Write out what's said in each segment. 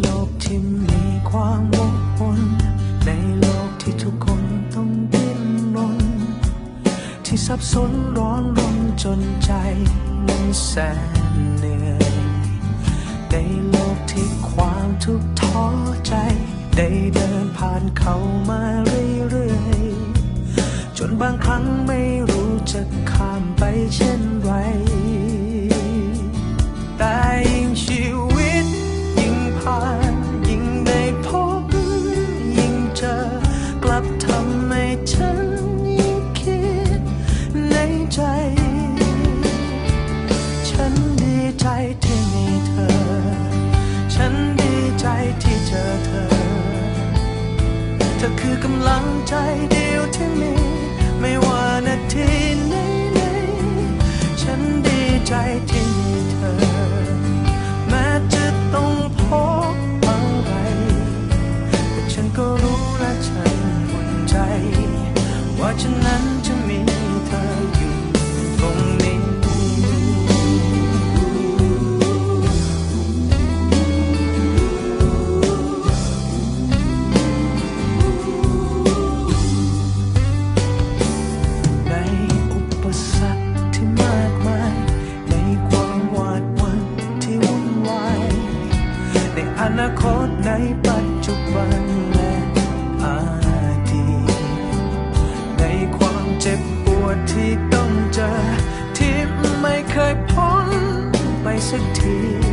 โลกที่มีความวกวนในโลกที่ทุกคนต้องดิ้นรน ที่สับสนร้อนรนจนใจนั้นแสนเหนื่อยในโลกที่ความทุกข์ท้อใจ ได้เดินผ่านเขามาเรื่อยๆ จนบางครั้งไม่รู้จะข้ามไปเช่นไร คือกำลังใจเดียวที่มี ไม่ว่านาทีไหนๆฉันดีใจที่มีเธอ แม้จะต้องพบอะไร แต่ฉันก็รู้และฉันหวนใจ ว่าฉันนั้น อนาคตในปัจจุบันและอดีตในความเจ็บปวดที่ต้องเจอที่ไม่เคยพ้นไปสักที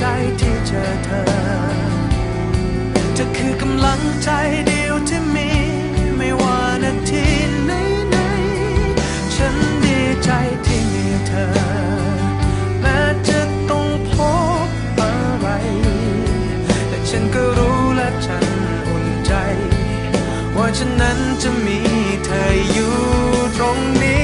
ใจที่เจอเธอ เธอคือกำลังใจเดียวที่มี ไม่ว่านาทีไหนๆฉันดีใจที่มีเธอ แม้จะต้องพบอะไร แต่ฉันก็รู้และฉันอุ่นใจ ว่าฉันนั้นจะมีเธออยู่ตรงนี้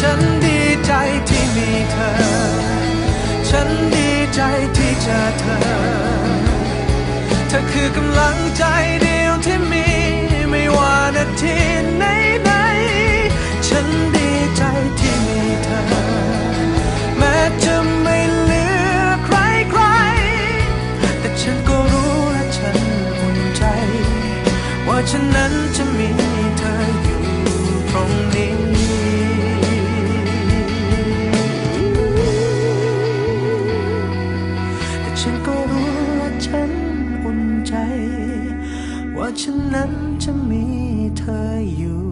ฉันดีใจที่มีเธอ ฉันดีใจที่เจอเธอ เธอคือกำลังใจเดียวที่มี ไม่ว่านาทีไหน ฉันอุ่นใจ ว่าฉันนั้นจะมีเธออยู่